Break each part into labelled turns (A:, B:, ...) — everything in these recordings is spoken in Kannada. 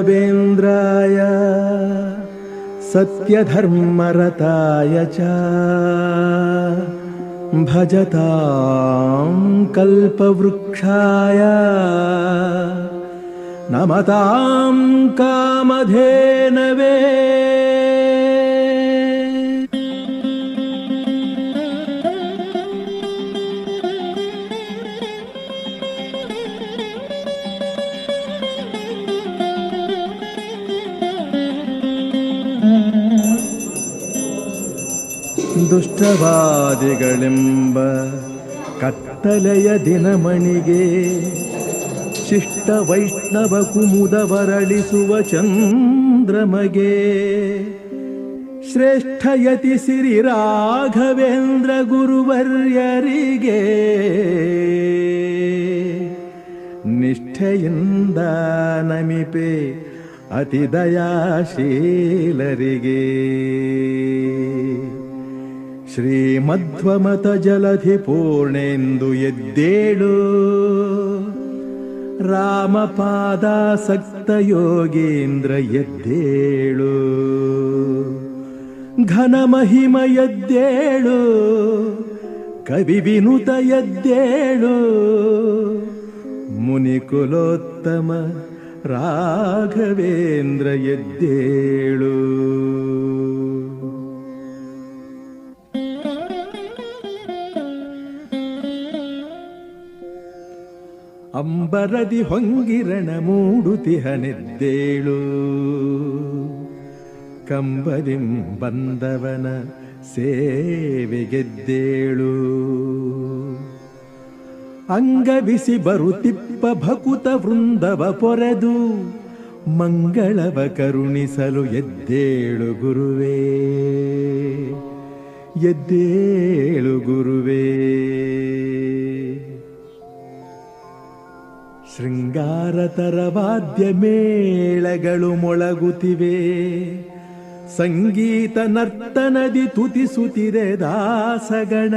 A: राघवेन्द्राय सत्यधर्मरताय च भजतां कल्पवृक्षाय नमतां कामधेनवे ದುಷ್ಟವಾದಿಗಳೆಂಬ ಕತ್ತಲೆಯ ದಿನಮಣಿಗೆ ಶಿಷ್ಟ ವೈಷ್ಣವ ಕುಮುದವರಳಿಸುವ ಚಂದ್ರಮಗೆ ಶ್ರೇಷ್ಠ ಯತಿ ಸಿರಿ ರಾಘವೇಂದ್ರ ಗುರುವರ್ಯರಿಗೆ ನಿಷ್ಠೆಯಿಂದ ನಮಿಪೆ ಅತಿ ದಯಾಶೀಲರಿಗೆ ಶ್ರೀಮಧ್ವಮತ ಜಲಧಿ ಪೂರ್ಣೇಂದು ಎದ್ದೇಳು. ರಾಮಪಾದಾಸಕ್ತ ಯೋಗೇಂದ್ರ ಎದ್ದೇಳು. ಘನ ಮಹಿಮ ಎದ್ದೇಳು. ಕವಿ ವಿನುತ ಎದ್ದೇಳು. ಮುನಿಕುಲೋತ್ತಮ ರಾಘವೇಂದ್ರ ಎದ್ದೇಳು. ಅಂಬರದಿ ಹೊಂಗಿರಣ ಮೂಡುತಿಹನೆದ್ದೇಳು ಕಂಬದಿಂ ಬಂದವನ ಸೇವೆಗೆದ್ದೇಳು ಅಂಗವಿಸಿ ಬರುತಿಪ್ಪ ಭಕುತ ವೃಂದವ ಪೊರೆದು, ಮಂಗಳವ ಕರುಣಿಸಲು ಎದ್ದೇಳು ಗುರುವೇ. ಎದ್ದೇಳು ಗುರುವೇ. ಶೃಂಗಾರತರ ವಾದ್ಯ ಮೇಳಗಳು ಮೊಳಗುತ್ತಿವೆ. ಸಂಗೀತ ನರ್ತನದಿ ತುತಿಸುತ್ತಿದೆ ದಾಸಗಣ.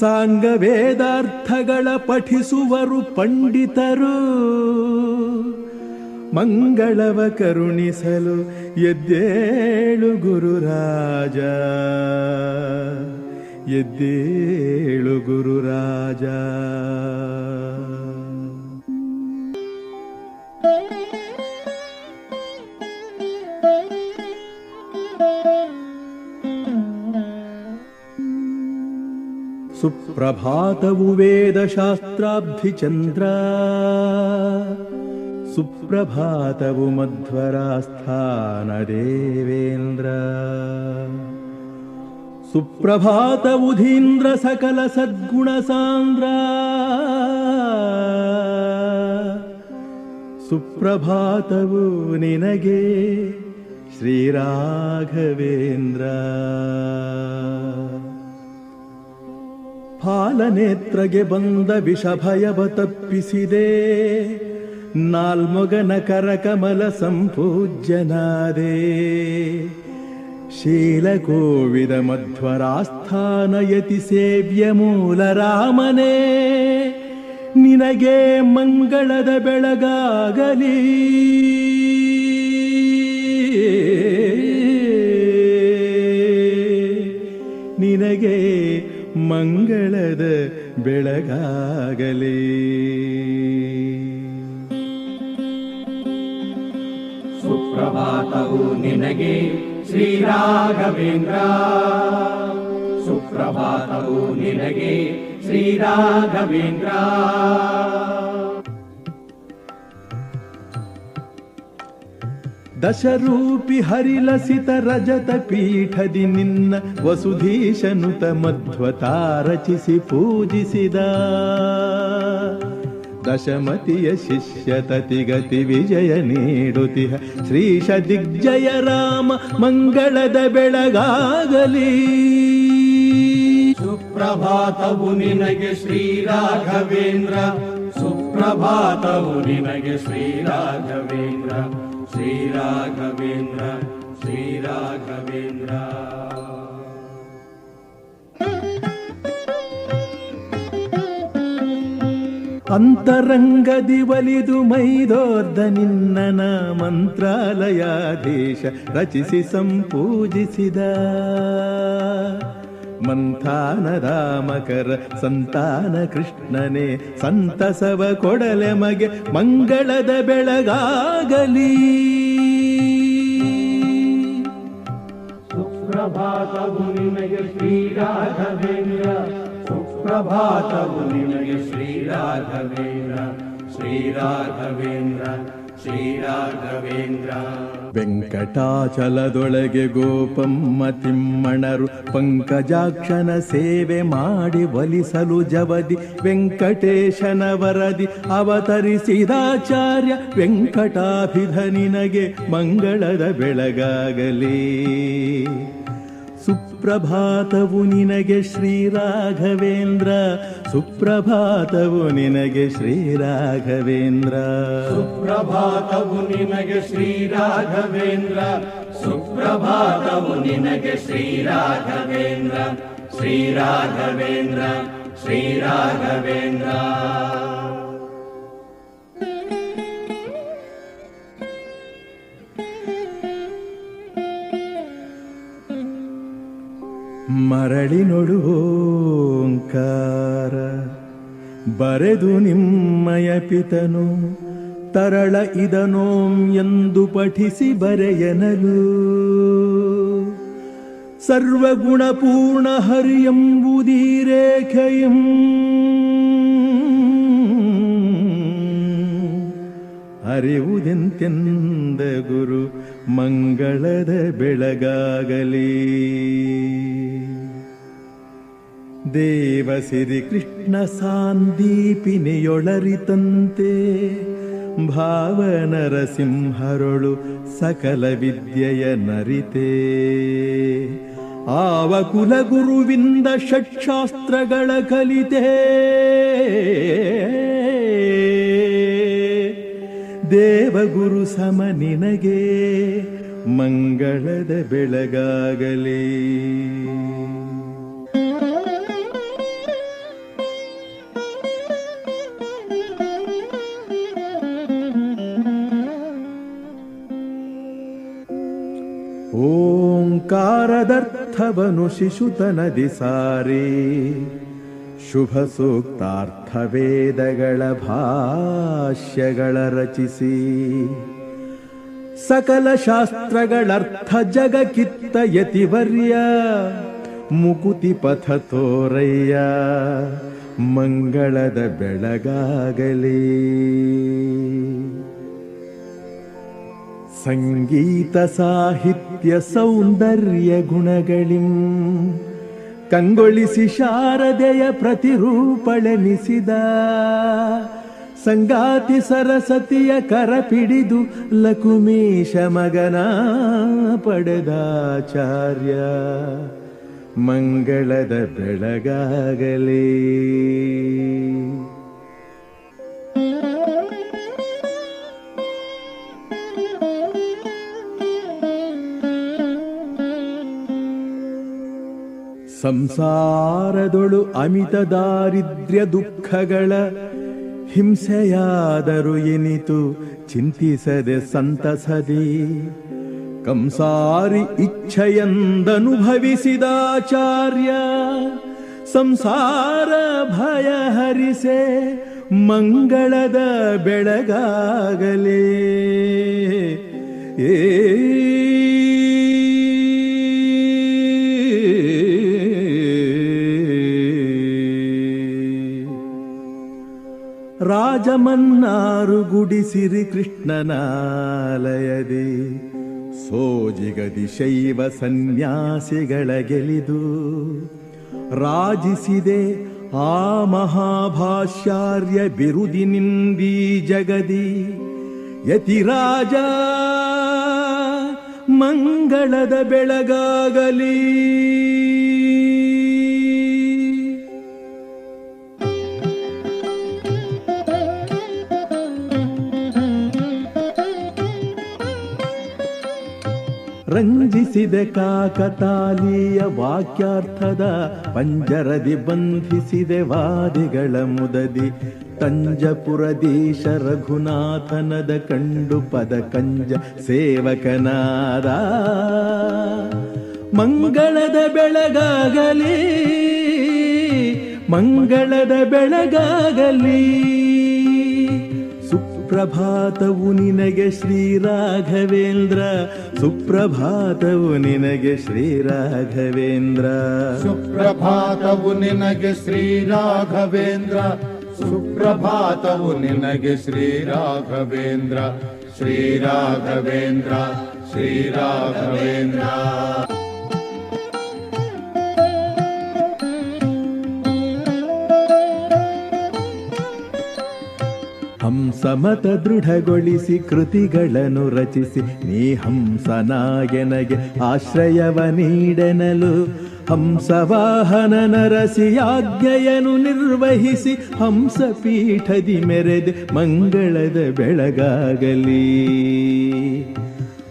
A: ಸಾಂಗ ವೇದಾರ್ಥಗಳ ಪಠಿಸುವರು ಪಂಡಿತರು. ಮಂಗಳವ ಕರುಣಿಸಲು ಎದ್ದೇಳು ಗುರುರಾಜ. ಎದ್ದೇಳು ಗುರುರಾಜ. सुप्रभातवु वेदशास्त्राब्धिचन्द्र। सुप्रभातवु मध्वरास्थानदेवेन्द्र। सुप्रभातवुधीन्द्र सकलसद्गुणसान्द्रा ಸುಪ್ರಭಾತವು ನಿನಗೆ ಶ್ರೀರಾಘವೇಂದ್ರ. ಫಾಲನೇತ್ರಗೆ ಬಂದ ವಿಷಭಯವ ತಪ್ಪಿಸಿದೆ. ನಾಲ್ಮೊಗನ ಕರಕಮಲ ಸಂಪೂಜ್ಯನಾದೆ. ಶೀಲಕೋವಿದ ಮಧ್ವರಾಸ್ಥಾನಯತಿ ಸೇವ್ಯ ಮೂಲ ರಾಮನೇ. ನಿನಗೆ ಮಂಗಳದ ಬೆಳಗಾಗಲಿ. ನಿನಗೆ ಮಂಗಳದ ಬೆಳಗಾಗಲಿ.
B: ಸುಪ್ರಭಾತವು ನಿನಗೆ ಶ್ರೀರಾಘವೇಂದ್ರ. ಸುಪ್ರಭಾತವು ನಿನಗೆ ಶ್ರೀರಾಘವೇಂದ್ರ.
A: ದಶರೂಪಿ ಹರಿಲಸಿತ ರಜತ ಪೀಠದಿ ನಿನ್ನ ವಸುಧೀಶನುತ ಮಧ್ವತಾ ರಚಿಸಿ ಪೂಜಿಸಿದ. ದಶಮತಿಯ ಶಿಷ್ಯ ತತಿಗತಿ ವಿಜಯ ನೀಡುತ್ತಿಹ ಶ್ರೀಶ ದಿಗ್ಜಯ ರಾಮ ಮಂಗಳದ ಬೆಳಗಾಗಲಿ.
B: ಸುಪ್ರಭಾತವು ನಿನಗೆ ಶ್ರೀರಾಘವೇಂದ್ರ ಸುಪ್ರಭಾತವು ನಿನಗೆ ಶ್ರೀರಾಘವೇಂದ್ರ ಶ್ರೀರಾಘವೇಂದ್ರ ಶ್ರೀರಾಘವೇಂದ್ರ
A: ಅಂತರಂಗದಿ ಒಲಿದು ಮೈದೋರ್ದ ನಿನ್ನನ ದೇಶ ರಚಿಸಿ ಸಂಪೂಜಿಸಿದ. ಮಂಥಾನದ ರಾಮಕರ ಸಂತಾನ ಕೃಷ್ಣನೇ, ಸಂತಸವ ಕೊಡಲೆ ಮಗೆ ಮಂಗಳದ ಬೆಳಗಾಗಲಿ.
B: ಸುಪ್ರಭಾತವು ನಿಮಗೆ ಶ್ರೀರಾಘವೇಂದ್ರ, ಸುಪ್ರಭಾತವು ನಿಮಗೆ ಶ್ರೀ ರಾಘವೇಂದ್ರ ಶ್ರೀ ರಾಘವೇಂದ್ರ
A: ವೆಂಕಟಾಚಲದೊಳಗೆ ಗೋಪಮ್ಮ ತಿಮ್ಮಣರು ಪಂಕಜಾಕ್ಷನ ಸೇವೆ ಮಾಡಿ ಒಲಿಸಲು ಜವದಿ ವೆಂಕಟೇಶನ ವರದಿ ಅವತರಿಸಿದಾಚಾರ್ಯ ವೆಂಕಟಾಭಿಧ ನಿನಗೆ ಮಂಗಳದ ಬೆಳಗಾಗಲಿ. ಸುಪ್ರಭಾತವು ನಿನಗೆ ಶ್ರೀ ರಾಘವೇಂದ್ರ ಸುಪ್ರಭಾತವು ನಿನಗೆ ಶ್ರೀ ರಾಘವೇಂದ್ರ
B: ಸುಪ್ರಭಾತವು ನಿನಗೆ ಶ್ರೀ ರಾಘವೇಂದ್ರ ಸುಪ್ರಭಾತವು ನಿನಗೆ ಶ್ರೀ ರಾಘವೇಂದ್ರ ಶ್ರೀ
A: ಮರಳಿ ನೋಡುವಂಕಾರ ಬರೆದು ನಿಮ್ಮಯ ಪಿತನು, ತರಳ ಇದನೋಂ ಎಂದು ಪಠಿಸಿ ಬರೆಯನಲು. ಸರ್ವಗುಣಪೂರ್ಣ ಹರಿಯಂಬುದೀ ರೇಖೆಯಂ. ಅರಿವುದೆಂತೆಂದ ಗುರು, ಮಂಗಳದ ಬೆಳಗಾಗಲಿ. ದೇವಸಿರಿ ಕೃಷ್ಣ ಸಾಂದೀಪಿನಿಯೊಳರಿತಂತೆ ಭಾವನರಸಿಂಹರೊಳು ಸಕಲ ವಿದ್ಯೆಯ ನರಿತೆ. ಆವ ಕುಲಗುರುವಿಂದ ಷಟ್ಶಾಸ್ತ್ರಗಳ ಕಲಿತೆ. ದೇವಗುರು ಸಮ ನಿನಗೆ ಮಂಗಳದ ಬೆಳಗಾಗಲಿ. ಓಂಕಾರದರ್ಥವನು ಶಿಶುತನದಿ ಸಾರಿ. ಶುಭ ಸೂಕ್ತಾರ್ಥ ವೇದಗಳ ಭಾಷ್ಯಗಳ ರಚಿಸಿ. ಸಕಲ ಶಾಸ್ತ್ರಗಳರ್ಥ ಜಗಕಿತ್ತ ಯತಿವರ್ಯ, ಮುಕುತಿ ಪಥ ತೋರಯ್ಯ, ಮಂಗಳದ ಬೆಳಗಾಗಲಿ. ಸಂಗೀತ ಸಾಹಿತ್ಯ ಸೌಂದರ್ಯ ಗುಣಗಳಿಂ. ಕಂಗೊಳಿಸಿ ಶಾರದೆಯ ಪ್ರತಿರೂಪಳೆನಿಸಿದ. ಸಂಗಾತಿ ಸರಸ್ವತಿಯ ಕರ ಪಿಡಿದು ಲಕುಮೀಶ ಮಗನ ಪಡೆದಾಚಾರ್ಯ ಮಂಗಳದ ಬೆಳಗಾಗಲಿ. ಸಂಸಾರದೊಳು ಅಮಿತ ದಾರಿದ್ರ್ಯ ದುಃಖಗಳ ಹಿಂಸೆಯಾದರು ಎನಿತು ಚಿಂತಿಸದೆ ಸಂತಸದಿ. ಕಂಸಾರಿ ಇಚ್ಛೆಯಂದನುಭವಿಸಿದಾಚಾರ್ಯ ಸಂಸಾರ ಭಯ ಹರಿಸೆ ಮಂಗಳದ ಬೆಳಗಾಗಲೇ. ಏ ರಾಜಮನ್ನಾರು ಗುಡಿಸಿರಿ ಕೃಷ್ಣನಾಲಯದೆ. ಸೋಜಿಗದಿ ಶೈವ ಸನ್ಯಾಸಿಗಳ ಗೆಲಿದು ರಾಜಿಸಿದೆ ಆ ಮಹಾಭಾಷ್ಯಾರ್ಯ ಬಿರುದಿನಿಂದೀ ಜಗದಿ. ಯತಿರಾಜ, ಮಂಗಳದ ಬೆಳಗಾಗಲಿ. ರಂಜಿಸಿದೆ ಕಾಕತಾಲೀಯ ವಾಕ್ಯಾರ್ಥದ ಪಂಜರದಿ ಬಂಧಿಸಿದೆ ವಾದಿಗಳ ಮುದದಿ. ತಂಜಪುರದೀಶ ರಘುನಾಥನದ ಕಂಡು ಪದ ಕಂಜ ಸೇವಕನಾದ. ಮಂಗಳದ ಬೆಳಗಾಗಲಿ ಮಂಗಳದ ಬೆಳಗಾಗಲಿ. ಸುಪ್ರಭಾತವು ನಿನಗೆ ಶ್ರೀ ರಾಘವೇಂದ್ರ ಸುಪ್ರಭಾತವು ನಿನಗೆ ಶ್ರೀ ರಾಘವೇಂದ್ರ
B: ಸುಪ್ರಭಾತವು ನಿನಗೆ ಶ್ರೀ ರಾಘವೇಂದ್ರ ಸುಪ್ರಭಾತವು ನಿನಗೆ ಶ್ರೀ ರಾಘವೇಂದ್ರ ಶ್ರೀ
A: ಹಂಸಮತ ದೃಢಗೊಳಿಸಿ ಕೃತಿಗಳನ್ನು ರಚಿಸಿ, ನೀ ಹಂಸನಾಯನಗೆ ಆಶ್ರಯವ ನೀಡೆನಲು. ಹಂಸವಾಹನ ನರಸಿಯಾಜ್ಞೆಯನು ನಿರ್ವಹಿಸಿ, ಹಂಸ ಪೀಠದಿ ಮೆರೆದೆ ಮಂಗಳದ ಬೆಳಗಾಗಲಿ.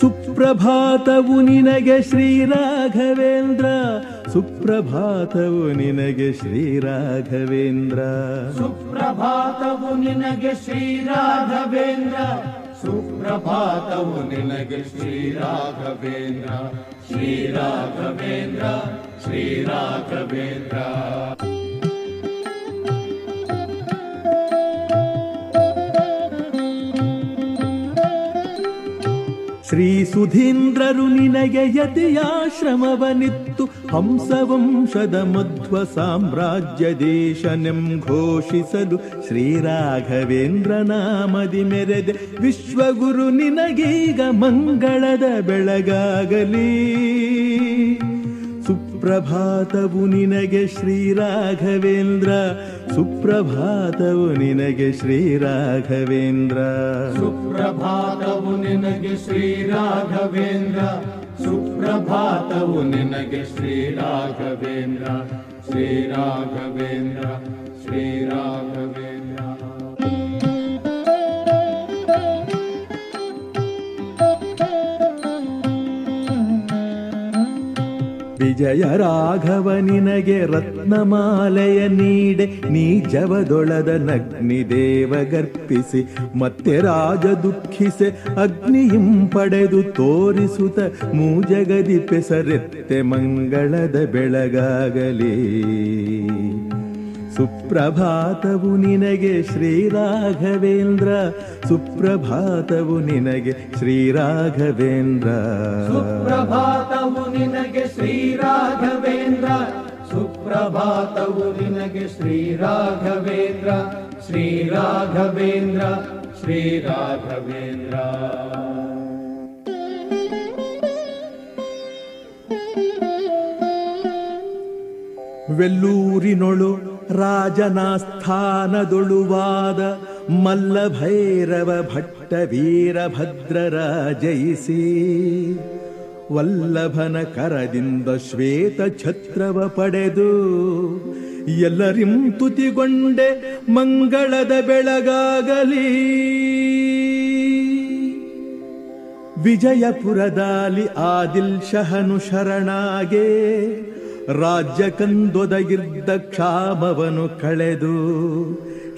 A: ಸುಪ್ರಭಾತವು ನಿನಗೆ ಶ್ರೀ ರಾಘವೇಂದ್ರ ಸುಪ್ರಭಾತವು ನಿನಗೆ ಶ್ರೀ ರಾಘವೇಂದ್ರ.
B: ಸುಪ್ರಭಾತವು ನಿನಗೆ ಶ್ರೀ ರಾಘವೇಂದ್ರ. ಸುಪ್ರಭಾತವು ನಿನಗೆ ಶ್ರೀ ರಾಘವೇಂದ್ರ. ಶ್ರೀ ಶ್ರೀ
A: ಸುಧೀಂದ್ರರು ನಿನಗೆ ಯತಿಯಾಶ್ರಮವನಿತ್ತು. ಹಂಸವಂಶದ ಮಧ್ವ ಸಾಮ್ರಾಜ್ಯ ದೇಶನೆಂ ಘೋಷಿಸಲು ಶ್ರೀ ರಾಘವೇಂದ್ರ ನಾಮದಿ ಮೆರೆದೆ. ವಿಶ್ವಗುರು ನಿನಗೀಗ ಮಂಗಳದ ಬೆಳಗಾಗಲಿ. ಸುಪ್ರಭಾತವು ನಿನಗೆ ಶ್ರೀ ರಾಘವೇಂದ್ರ ಸುಪ್ರಭಾತವು ನಿನಗೆ ಶ್ರೀ ರಾಘವೇಂದ್ರ
B: ಸುಪ್ರಭಾತವು ನಿನಗೆ ಶ್ರೀ ರಾಘವೇಂದ್ರ ಸುಪ್ರಭಾತವು ನಿನಗೆ ಶ್ರೀ ರಾಘವೇಂದ್ರ ಶ್ರೀ
A: ವಿಜಯ ರಾಘವ, ನಿನಗೆ ರತ್ನಮಾಲೆಯ ನೀಡೆ ನೀ ಜವದೊಳದ ನಗ್ನಿ ದೇವ ಗರ್ಪಿಸಿ, ಮತ್ತೆ ರಾಜ ದುಃಖಿಸೆ, ಅಗ್ನಿಯಂ ಪಡೆದು ತೋರಿಸುತ್ತ ಮೂಜಗದಿ ಪೆಸರೆತ್ತೆ ಮಂಗಳದ ಬೆಳಗಾಗಲಿ. ಸುಪ್ರಭಾತವು ನಿನಗೆ ಶ್ರೀ ರಾಘವೇಂದ್ರ ಸುಪ್ರಭಾತವು ನಿನಗೆ ಶ್ರೀರಾಘವೇಂದ್ರ.
B: ಸುಪ್ರಭಾತವು ನಿನಗೆ ಶ್ರೀ ರಾಘವೇಂದ್ರ ಸುಪ್ರಭಾತವು ನಿನಗೆ ಶ್ರೀರಾಘವೇಂದ್ರ ಶ್ರೀರಾಘವೇಂದ್ರ ಶ್ರೀ ರಾಘವೇಂದ್ರ ಶ್ರೀ ರಾಘವೇಂದ್ರ
A: ವೆಲ್ಲೂರಿನೊಳು ರಾಜನಾಸ್ಥಾನದೊಳುವಾದ ಮಲ್ಲಭೈರವ ಭಟ್ಟ ವೀರಭದ್ರರ ಜಯಿಸಿ ವಲ್ಲಭನ ಕರದಿಂದ ಶ್ವೇತ ಛತ್ರವ ಪಡೆದು ಎಲ್ಲರಿಂ ತುತಿಗೊಂಡೆ ಮಂಗಳದ ಬೆಳಗಾಗಲಿ. ವಿಜಯಪುರದಲ್ಲಿ ಆದಿಲ್ ಶಹನು ಶರಣಾಗೆ ರಾಜ್ಯ ಕಂದೊದಗಿದ್ದ ಕ್ಷಾಮವನು ಕಳೆದು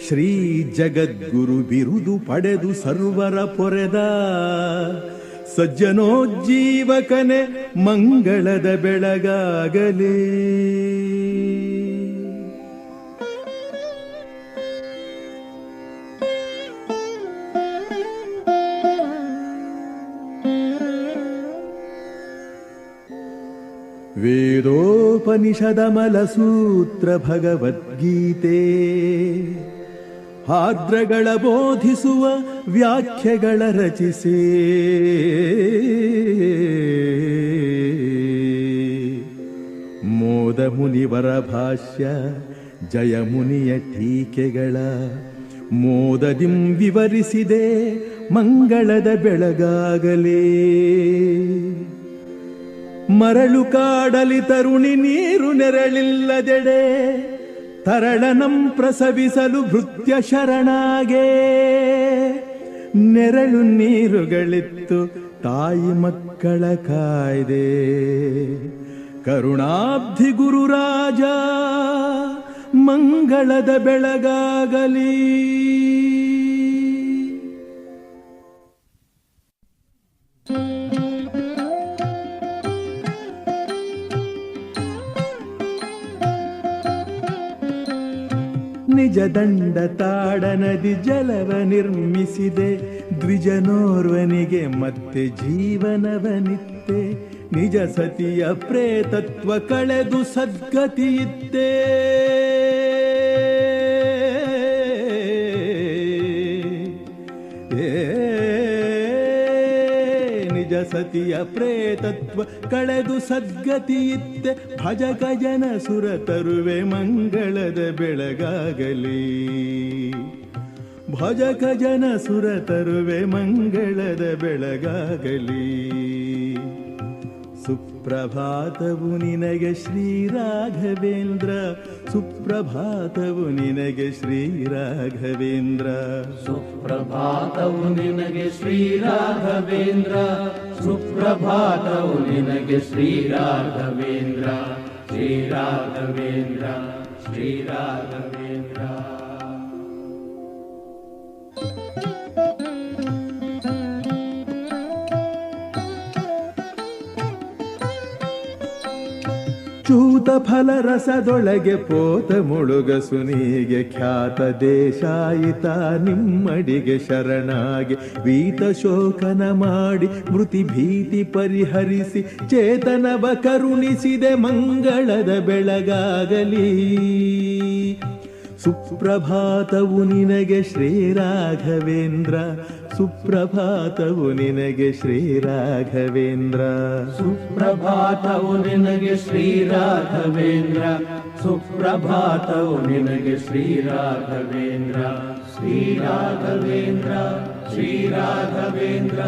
A: ಶ್ರೀ ಜಗದ್ಗುರು ಬಿರುದು ಪಡೆದು ಸರ್ವರ ಪೊರೆದ ಸಜ್ಜನೋಜ್ಜೀವಕನೆ ಮಂಗಳದ ಬೆಳಗಾಗಲಿ. ವೇದೋಪನಿಷದಮಲ ಸೂತ್ರ ಭಗವದ್ಗೀತೆ. ಆರ್ದ್ರಗಳ ಬೋಧಿಸುವ ವ್ಯಾಖ್ಯೆಗಳ ರಚಿಸಿ. ಮೋದ ಮುನಿವರ ಭಾಷ್ಯ, ಜಯ ಮುನಿಯ ಟೀಕೆಗಳ. ಮೋದದಿಂ ವಿವರಿಸಿದೆ ಮಂಗಳದ ಬೆಳಗಾಗಲೇ. ಮರಳು ಕಾಡಲಿ ತರುಣಿ ನೀರು ನೆರಳಿಲ್ಲದೆಡೆ ತರಳನಂ ಪ್ರಸವಿಸಲು ಭೃತ್ಯ ಶರಣಾಗೆ. ನೆರಳು ನೀರುಗಳಿತ್ತು ತಾಯಿ ಮಕ್ಕಳ ಕಾಯ್ದೆ. ಕರುಣಾಬ್ಧಿ ಗುರುರಾಜ, ಮಂಗಳದ ಬೆಳಗಾಗಲಿ. ನಿಜ ದಂಡ ತಾಡ ನದಿ ಜಲವ ನಿರ್ಮಿಸಿದೆ. ದ್ವಿಜನೋರ್ವನಿಗೆ ಮತ್ತೆ ಜೀವನವನಿತ್ತೆ. ನಿಜ ಸತಿಯ ಪ್ರೇತತ್ವ ಕಳೆದು ಸದ್ಗತಿಯಿದ್ದೇ ಸತಿಯ ಪ್ರೇತತ್ವ ಕಳೆದು ಸದ್ಗತಿಯಿತ್ತೆ ಭಜ ಜನ ಸುರ ತರುವೆ ಮಂಗಳದ ಬೆಳಗಾಗಲಿ. ಭಜ ಜನ ಸುರ ತರುವೆ ಮಂಗಳದ ಬೆಳಗಾಗಲಿ. ಸುಪ್ರಭಾತವು ನಿನಗೆ ಶ್ರೀ ರಾಘವೇಂದ್ರ ಸುಪ್ರಭಾತವು ನಿನಗೆ ಶ್ರೀ ರಾಘವೇಂದ್ರ
B: ಸುಪ್ರಭಾತವು ನಿನಗೆ ಶ್ರೀ ರಾಘವೇಂದ್ರ ಸುಪ್ರಭಾತವು ನಿನಗೆ ಶ್ರೀ ರಾಘವೇಂದ್ರ ಶ್ರೀ ರಾಘವೇಂದ್ರ ಶ್ರೀ ರಾಘವೇಂದ್ರ
A: ಚೂತ ಫಲ ರಸದೊಳಗೆ ಪೋತ ಮುಳುಗಸುನಿಗೆ ಖ್ಯಾತ ದೇಶಾಯಿತ ನಿಮ್ಮಡಿಗೆ ಶರಣಾಗಿ ವೀತ ಶೋಕನ ಮಾಡಿ ಮೃತಿ ಭೀತಿ ಪರಿಹರಿಸಿ ಚೇತನವ ಕರುಣಿಸಿದೆ ಮಂಗಳದ ಬೆಳಗಾಗಲಿ. ಸುಪ್ರಭಾತವು ನಿನಗೆ ಶ್ರೀ ರಾಘವೇಂದ್ರ ಸುಪ್ರಭಾತವು ನಿನಗೆ ಶ್ರೀ ರಾಘವೇಂದ್ರ
B: ಸುಪ್ರಭಾತವು ನಿನಗೆ ಶ್ರೀ ರಾಘವೇಂದ್ರ ಸುಪ್ರಭಾತವು ನಿನಗೆ ಶ್ರೀ ರಾಘವೇಂದ್ರ ಶ್ರೀ ರಾಘವೇಂದ್ರ ಶ್ರೀ ರಾಘವೇಂದ್ರ